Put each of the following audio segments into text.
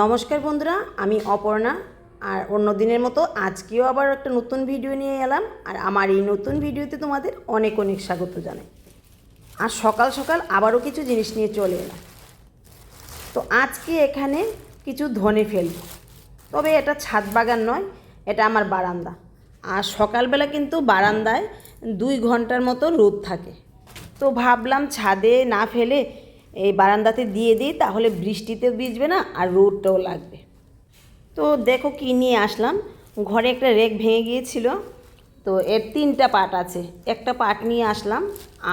নমস্কার বন্ধুরা, আমি অপর্ণা। আর অন্য দিনের মতো আজকেও আবার একটা নতুন ভিডিও নিয়ে এলাম, আর আমার এই নতুন ভিডিওতে তোমাদের অনেক অনেক স্বাগত জানাই। আর সকাল সকাল আবারও কিছু জিনিস নিয়ে চলে এলাম। তো আজকে এখানে কিছু ধনে ফেলব। তবে এটা ছাদ বাগান নয়, এটা আমার বারান্দা। আর সকালবেলা কিন্তু বারান্দায় দুই ঘণ্টার মতো রোদ থাকে। তো ভাবলাম ছাদে না ফেলে এই বারান্দাতে দিয়ে দিই, তাহলে বৃষ্টিতে ভিজবে না আর রোদটাও লাগবে। তো দেখো কি নিয়ে আসলাম। ঘরে একটা রেক ভেঙে গিয়েছিল। তো এর তিনটা পার্ট আছে। একটা পার্ট নিয়ে আসলাম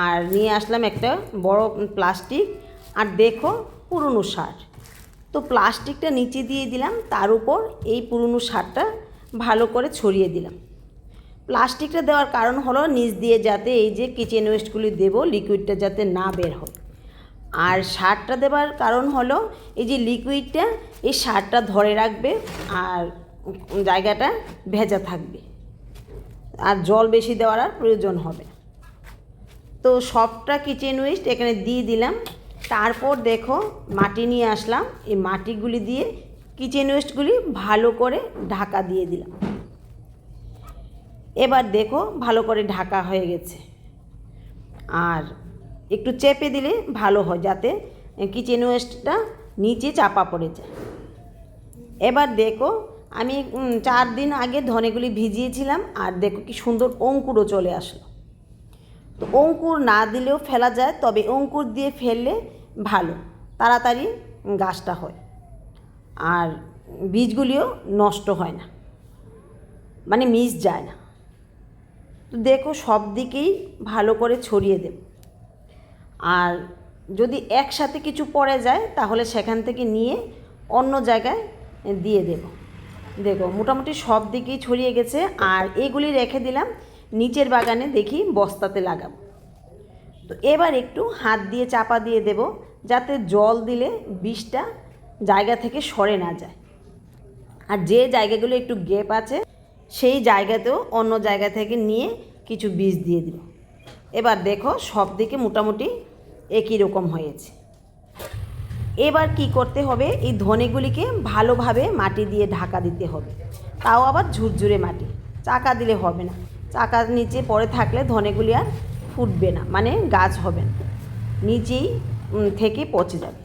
আর নিয়ে আসলাম একটা বড় প্লাস্টিক আর দেখো পুরনো সার। তো প্লাস্টিকটা নিচে দিয়ে দিলাম, তার উপর এই পুরনো সারটা ভালো করে ছড়িয়ে দিলাম। প্লাস্টিকটা দেওয়ার কারণ হলো নিচ দিয়ে যাতে এই যে কিচেন ওয়েস্টগুলি দেবো লিকুইডটা যাতে না বের হয়। আর সারটা দেওয়ার কারণ হলো, এই যে লিকুইডটা এই সারটা ধরে রাখবে আর জায়গাটা ভেজা থাকবে। আর জল বেশি দেওয়ার আর প্রয়োজন হবে। তো সবটা কিচেন ওয়েস্ট এখানে দিয়ে দিলাম। তারপর দেখো, মাটি নিয়ে আসলাম। এই মাটিগুলি দিয়ে কিচেন ওয়েস্টগুলি ভালো করে ঢাকা দিয়ে দিলাম। এবার দেখো, ভালো করে ঢাকা হয়ে গেছে। আর একটু চেপে দিলে ভালো হয় যাতে কিচেন ওয়েস্টটা নিচে চাপা পড়ে যায়। এবার দেখো, আমি চার দিন আগে ধনেগুলি ভিজিয়েছিলাম আর দেখো কি সুন্দর অঙ্কুরও চলে আসলো। তো অঙ্কুর না দিলেও ফেলা যায়, তবে অঙ্কুর দিয়ে ফেললে ভালো, তাড়াতাড়ি গাছটা হয় আর বীজগুলিও নষ্ট হয় না মানে মিস যায় না। তো দেখো সব দিকেই ভালো করে ছড়িয়ে দেব। আর যদি একসাথে কিছু পড়ে যায়, তাহলে সেখান থেকে নিয়ে অন্য জায়গায় দিয়ে দেব। দেখো, মোটামুটি সব দিকেই ছড়িয়ে গেছে। আর এগুলি রেখে দিলাম, নিচের বাগানে দেখি বস্তাতে লাগাবো। তো এবার একটু হাত দিয়ে চাপা দিয়ে দেব, যাতে জল দিলে বিষটা জায়গা থেকে সরে না যায়। আর যে জায়গাগুলো একটু গ্যাপ আছে, সেই জায়গাতেও অন্য জায়গা থেকে নিয়ে কিছু বীজ দিয়ে দিল এবার দেখো, সব দিকে মোটামুটি একই রকম হয়েছে। এবার কি করতে হবে? এই ধনেগুলিকে ভালোভাবে মাটি দিয়ে ঢাকা দিতে হবে। তাও আবার ঝুরঝুরে মাটি। চাকা দিলে হবে না। চাকার নিচে পড়ে থাকলে ধনেগুলি আর ফুটবে না। মানে গাছ হবে না। নিচেই থেকে পচে যাবে।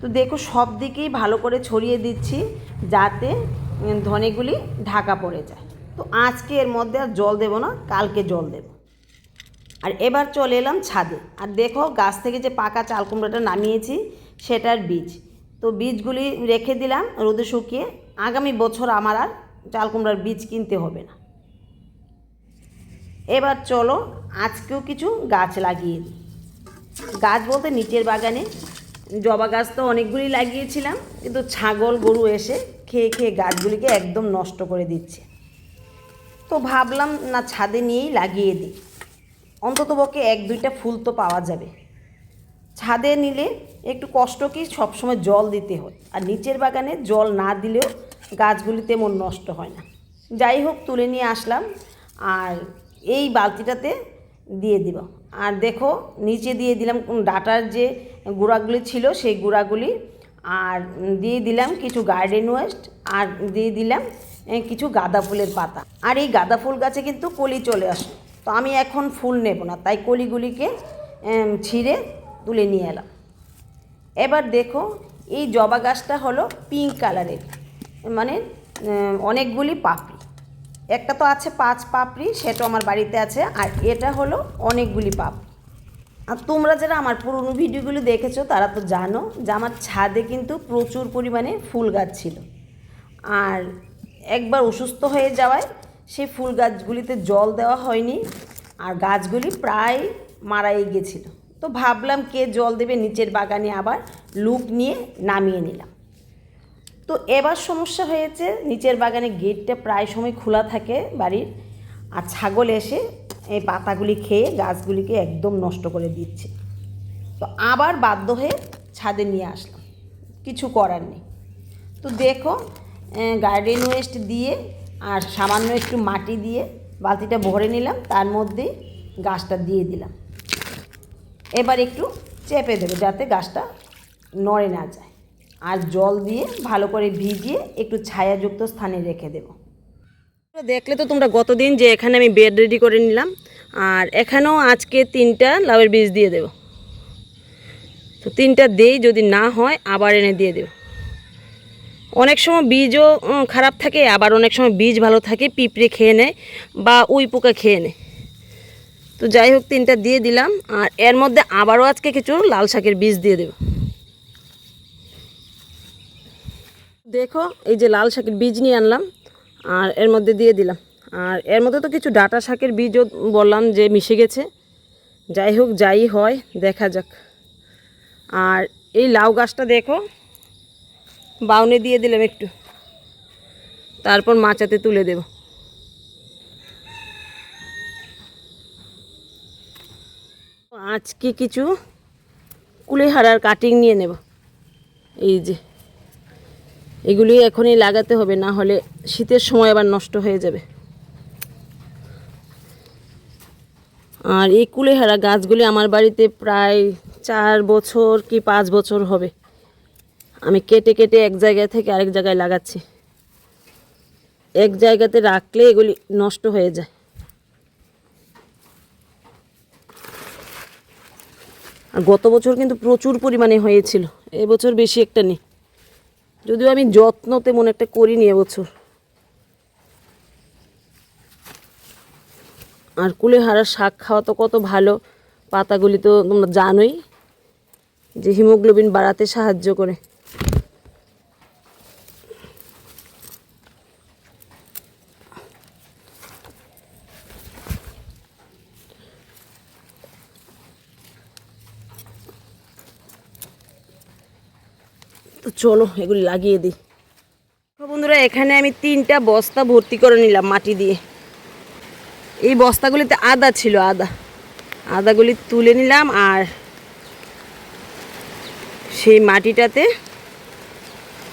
তো দেখো, সব দিকেই ভালো করে ছড়িয়ে দিচ্ছি যাতে ধনেগুলি ঢাকা পড়ে যায়। তো আজকে এর মধ্যে আর জল দেবো না, কালকে জল দেব। আর এবার চলে এলাম ছাদে। আর দেখো গাছ থেকে যে পাকা চাল কুমড়োটা নামিয়েছি, সেটার বীজ। তো বীজগুলি রেখে দিলাম রোদে শুকিয়ে। আগামী বছর আমার আর চাল কুমড়ার বীজ কিনতে হবে না। এবার চলো আজকেও কিছু গাছ লাগিয়ে দিই। গাছ বলতে নিচের বাগানে জবা গাছ তো অনেকগুলি লাগিয়েছিলাম, কিন্তু ছাগল, গরু এসে খেয়ে খেয়ে গাছগুলিকে একদম নষ্ট করে দিচ্ছে। তো ভাবলাম না ছাদে নিয়েই লাগিয়ে দিই। অন্ততপক্ষে এক, দুইটা ফুল তো পাওয়া যাবে। ছাদে নিলে একটু কষ্ট কি সবসময় জল দিতে হয়। আর নিচের বাগানে জল না দিলেও গাছগুলি তেমন নষ্ট হয় না। যাই হোক, তুলে নিয়ে আসলাম আর এই বালতিটাতে দিয়ে দিব। আর দেখো, নিচে দিয়ে দিলাম ডাটার যে গুঁড়াগুলি ছিল, সেই গুঁড়াগুলি। আর দিয়ে দিলাম কিছু গার্ডেন ওয়েস্ট আর দিয়ে দিলাম কিছু গাঁদা ফুলের পাতা। আর এই গাঁদা ফুল গাছে কিন্তু কলি চলে আসে। তো আমি এখন ফুল নেব না, তাই কলিগুলিকে ছিঁড়ে তুলে নিয়ে এলাম। এবার দেখো, এই জবা গাছটা হলো পিঙ্ক কালারের মানে অনেকগুলি পাপড়ি। একটা তো আছে পাঁচ পাপড়ি, সেটা আমার বাড়িতে আছে, আর এটা হলো অনেকগুলি পাপড়ি। আর তোমরা যারা আমার পুরনো ভিডিওগুলো দেখেছ, তারা তো জানো যে আমার ছাদে কিন্তু প্রচুর পরিমাণে ফুল গাছ ছিল। আর একবার অসুস্থ হয়ে যাওয়ায় সেই ফুল গাছগুলিতে জল দেওয়া হয়নি আর গাছগুলি প্রায় মারাই গেছিল। তো ভাবলাম কে জল দেবে নিচের বাগানে আবার লুক নিয়ে নামিয়ে নিলাম। তো এবার সমস্যা হয়েছে, নিচের বাগানে গেটটা প্রায় সময় খোলা থাকে বাড়ির আর ছাগল এসে এই পাতাগুলি খেয়ে গাছগুলিকে একদম নষ্ট করে দিচ্ছে। তো আবার বাধ্য হয়ে ছাদে নিয়ে আসলাম। কিছু করার নেই। তো দেখো গার্ডেন ওয়েস্ট দিয়ে আর সামান্য একটু মাটি দিয়ে বালতিটা ভরে নিলাম, তার মধ্যে গাছটা দিয়ে দিলাম। এবার একটু চেপে দেবে যাতে গাছটা নড়ে না যায়। আর জল দিয়ে ভালো করে ভিজিয়ে একটু ছায়াযুক্ত স্থানে রেখে দেব। দেখলে তো তোমরা গতদিন যে এখানে আমি বেড রেডি করে নিলাম, আর এখানেও আজকে তিনটা লাউয়ের বীজ দিয়ে দেব। তো তিনটা দেই যদি না হয়, আবার এনে দিয়ে দেব। অনেক সময় বীজও খারাপ থাকে, আবার অনেক সময় বীজ ভালো থাকে, পিঁপড়ে খেয়ে নেয় বা উই পোকা খেয়ে নেয়। তো যাই হোক, তিনটা দিয়ে দিলাম, আর এর মধ্যে আবারও আজকে কিছু লাল শাকের বীজ দিয়ে দেব। দেখো, এই যে লাল শাকের বীজ নিয়ে আনলাম, আর এর মধ্যে দিয়ে দিলাম। আর এর মধ্যে তো কিছু ডাটা শাকের বীজও বললাম যে মিশে গেছে। যাই হোক, যাই হয়, দেখা যাক। আর এই লাউ গাছটা দেখো বাউনে দিয়ে দিলাম একটু। তারপর মাচাতে তুলে দেব। আজকে কিছু? কুলেহারার কাটিং নিয়ে নেব। এই যে, এগুলি এখনই লাগাতে হবে, না হলে শীতের সময় আবার নষ্ট হয়ে যাবে। আর এই কুলেহারা গাছগুলি আমার বাড়িতে প্রায় চার বছর কি পাঁচ বছর হবে। আমি কেটে কেটে এক জায়গা থেকে আরেক জায়গায় লাগাচ্ছি। এক জায়গাতে রাখলে এগুলি নষ্ট হয়ে যায়। আর গত বছর কিন্তু প্রচুর পরিমাণে হয়েছিল। এবছর বেশি একটা নেই। যদিও আমি যত্ন তেমন একটা করিনি এবছর। আর কুলেহারার শাক খাওয়া তো কত ভালো, পাতাগুলি তো তোমরা জানোই যে হিমোগ্লোবিন বাড়াতে সাহায্য করে। তো চলো, এগুলি লাগিয়ে দিই। বন্ধুরা, এখানে আমি তিনটা বস্তা ভর্তি করে নিলাম মাটি দিয়ে। এই বস্তাগুলিতে আদা ছিল, আদা। আদাগুলি তুলে নিলাম আর সেই মাটিটাতে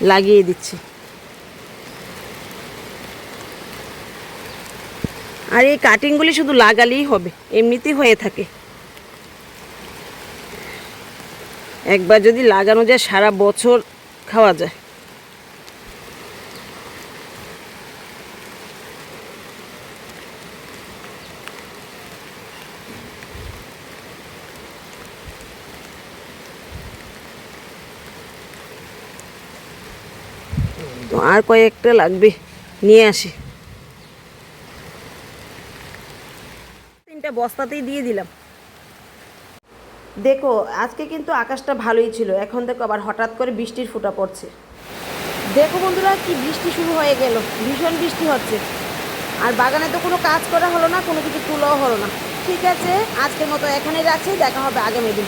লাগিয়ে দিচ্ছি। আর এই কাটিংগুলি শুধু লাগালেই হবে, এমনিতেই হয়ে থাকে। একবার যদি লাগানো যায়, সারা বছর খাওয়া যায়। তো আর কয়েকটা লাগবে নিয়ে আসি। তিনটা বস্তাতেই দিয়ে দিলাম। দেখো, আজকে কিন্তু আকাশটা ভালোই ছিল, এখন দেখো আবার হঠাৎ করে বৃষ্টির ফুটা পড়ছে। দেখো বন্ধুরা, কি বৃষ্টি শুরু হয়ে গেল, ভীষণ বৃষ্টি হচ্ছে। আর বাগানে তো কোনো কাজ করা হলো না, কোনো কিছু তুলাও হলো না। ঠিক আছে, আজকের মতো এখানেই রাখছি, দেখা হবে আগামী দিন।